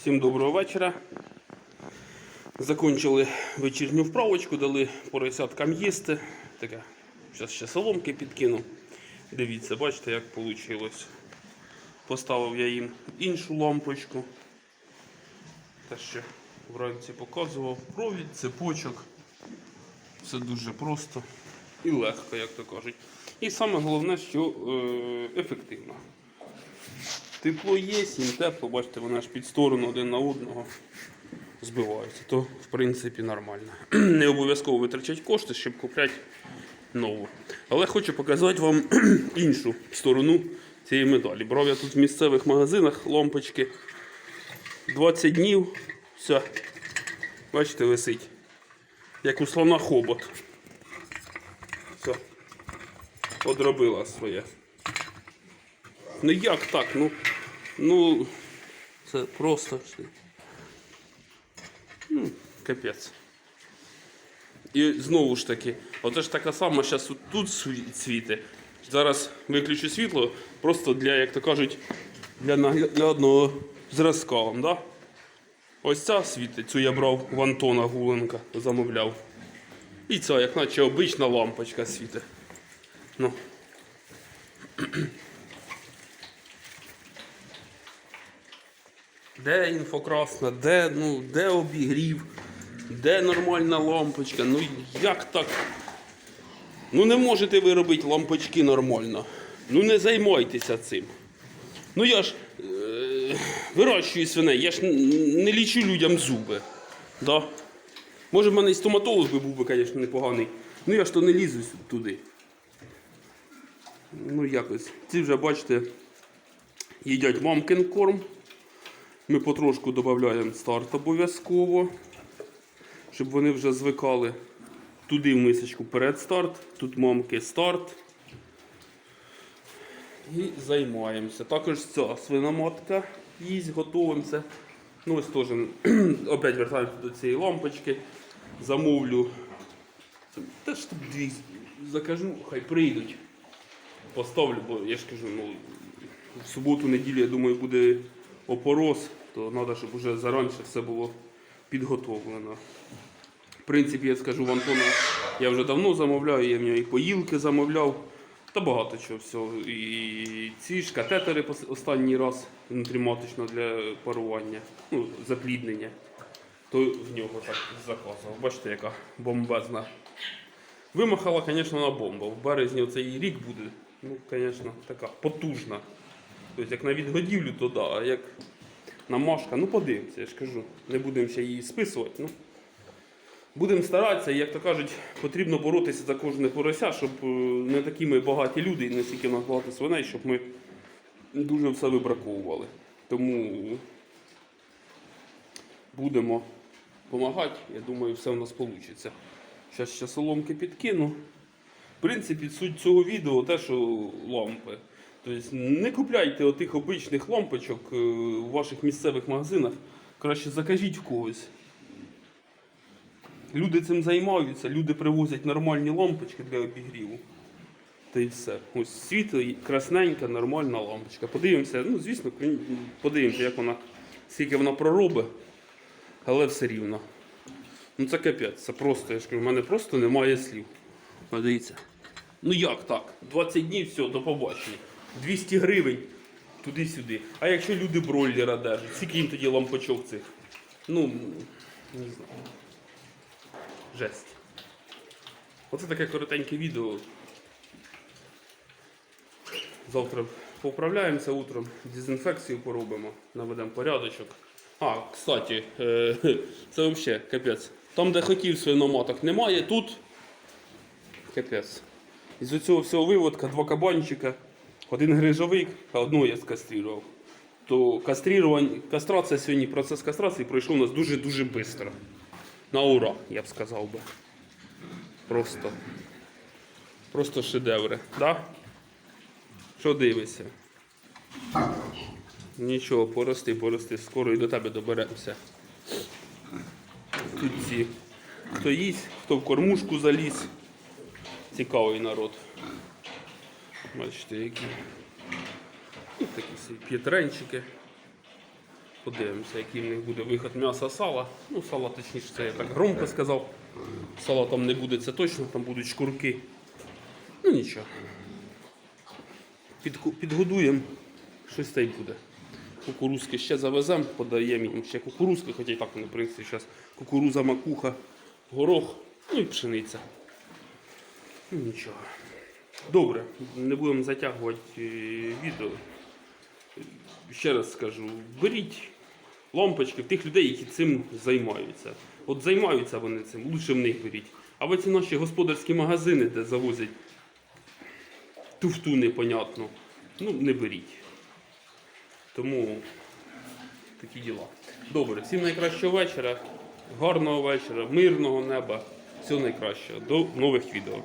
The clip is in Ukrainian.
Всім доброго вечора. Закончили вечірню вправочку, дали поросяткам їсти. Таке, зараз ще соломки підкину. Дивіться, бачите, як вийшло. Поставив я їм іншу лампочку. Те, що вранці показував. Провід, цепочок. Все дуже просто і легко, як то кажуть. І саме головне, що е, ефективно. Тепло є, їм тепло, бачите, вони аж під сторону один на одного збиваються. То, в принципі, нормально. Не обов'язково витрачати кошти, щоб купляти нову. Але хочу показати вам іншу сторону цієї медалі. Брав я тут в місцевих магазинах лампочки 20 днів. Все. Бачите, висить. Як у слона хобот. Все. Одробила своє. Ну як так? Ну, ну це просто ну, капець. І знову ж таки, оце ж така сама зараз тут світи. Зараз виключу світло, просто для, як то кажуть, для наглядного зразка да? Ось ця світить, цю я брав в Антона Гуленка, замовляв. І ця, як наче обична лампочка світить. Ну. Де інфокрасна, де, ну, де обігрів, де нормальна лампочка. Ну як так? Ну не можете ви робити лампочки нормально. Ну не займайтеся цим. Ну я ж е- вирощую свиней, я ж не лічу людям зуби. Да? Може в мене і стоматолог би був би, звісно, непоганий. Ну я ж то не лізу туди. Ну якось. Ці вже, бачите, їдять мамкин корм. Ми потрошку додаємо старт обов'язково, щоб вони вже звикали. Туди в мисочку перед старт, тут мамки старт. І займаємося. Також ця свиноматка їсть, готуємося. Ну ось теж опять вертаємося до цієї лампочки. Замовлю. Теж тут дві закажу, хай прийдуть. Поставлю, бо я ж кажу, ну, в суботу, неділю, я думаю, буде опорос, то треба, щоб вже зараніше все було підготовлено. В принципі, я скажу в Антона, я вже давно замовляю, я в нього і поїлки замовляв, та багато чого всього. І ці ж катетери останній раз внутріматочно для парування, ну, запліднення. То в нього так заказував. Бачите, яка бомбезна. Вимахала, звісно, вона бомба. В березні цей рік буде, ну, звісно, така потужна. Тобто, як на відгодівлю, то да, а як на машка, ну подивимося, я ж кажу. Не будемо ще її списувати. Ну. Будемо старатися, як то кажуть, потрібно боротися за кожне порося, щоб е, не такі ми багаті люди, і не стільки нас багато свиней, щоб ми дуже все вибраковували. Тому будемо допомагати. Я думаю, все в нас вийде. Зараз ще соломки підкину. В принципі, суть цього відео те, що лампи. Тобто не купляйте отих обичних лампочок е, у ваших місцевих магазинах. Краще закажіть в когось. Люди цим займаються, люди привозять нормальні лампочки для обігріву. Та й все. Ось світло, красненька, нормальна лампочка. Подивимося, ну звісно, подивимося, як вона, скільки вона проробить, але все рівно. Ну це капець, це просто, я ж кажу, в мене просто немає слів. Подивіться. Ну як так? 20 днів, все, до побачення. 200 гривень туди-сюди. А якщо люди бройлера держать, скільки їм тоді лампочок цих? Ну, не знаю. Жесть. Оце таке коротеньке відео. Завтра поправляємося утром, дезінфекцію поробимо, наведемо порядочок. А, кстати, е, це взагалі капець. Там, де хотів свиноматок, немає, тут капець. Із цього всього виводка два кабанчика, один грижовик, а одного я скастрував. То кастрація сьогодні, процес кастрації пройшов у нас дуже-дуже швидко. На ура, я б сказав би. Просто. Просто шедеври. Да? Що дивишся? Нічого, порости, порости, скоро і до тебе доберемося. Тут ці, хто їсть, хто в кормушку заліз. Цікавий народ. Бачите, які. Такі п'єтренчики. Подивимося, який в них буде виход м'яса сала. Ну, сала, точніше, це я так громко сказав. Сала там не буде, це точно, там будуть шкурки. Ну нічого. Підгодуємо, щось та й буде. Кукурузки ще завеземо, подаємо їм ще кукурузки, хоча і так вони, в принципі, зараз кукуруза, макуха, горох, ну і пшениця. Ну нічого. Добре, не будемо затягувати е, відео. Ще раз скажу, беріть лампочки в тих людей, які цим займаються. От займаються вони цим, лучше в них беріть. А ви ці наші господарські магазини, де завозять туфту непонятну, ну не беріть. Тому такі діла. Добре, всім найкращого вечора, гарного вечора, мирного неба. Всього найкращого. До нових відео.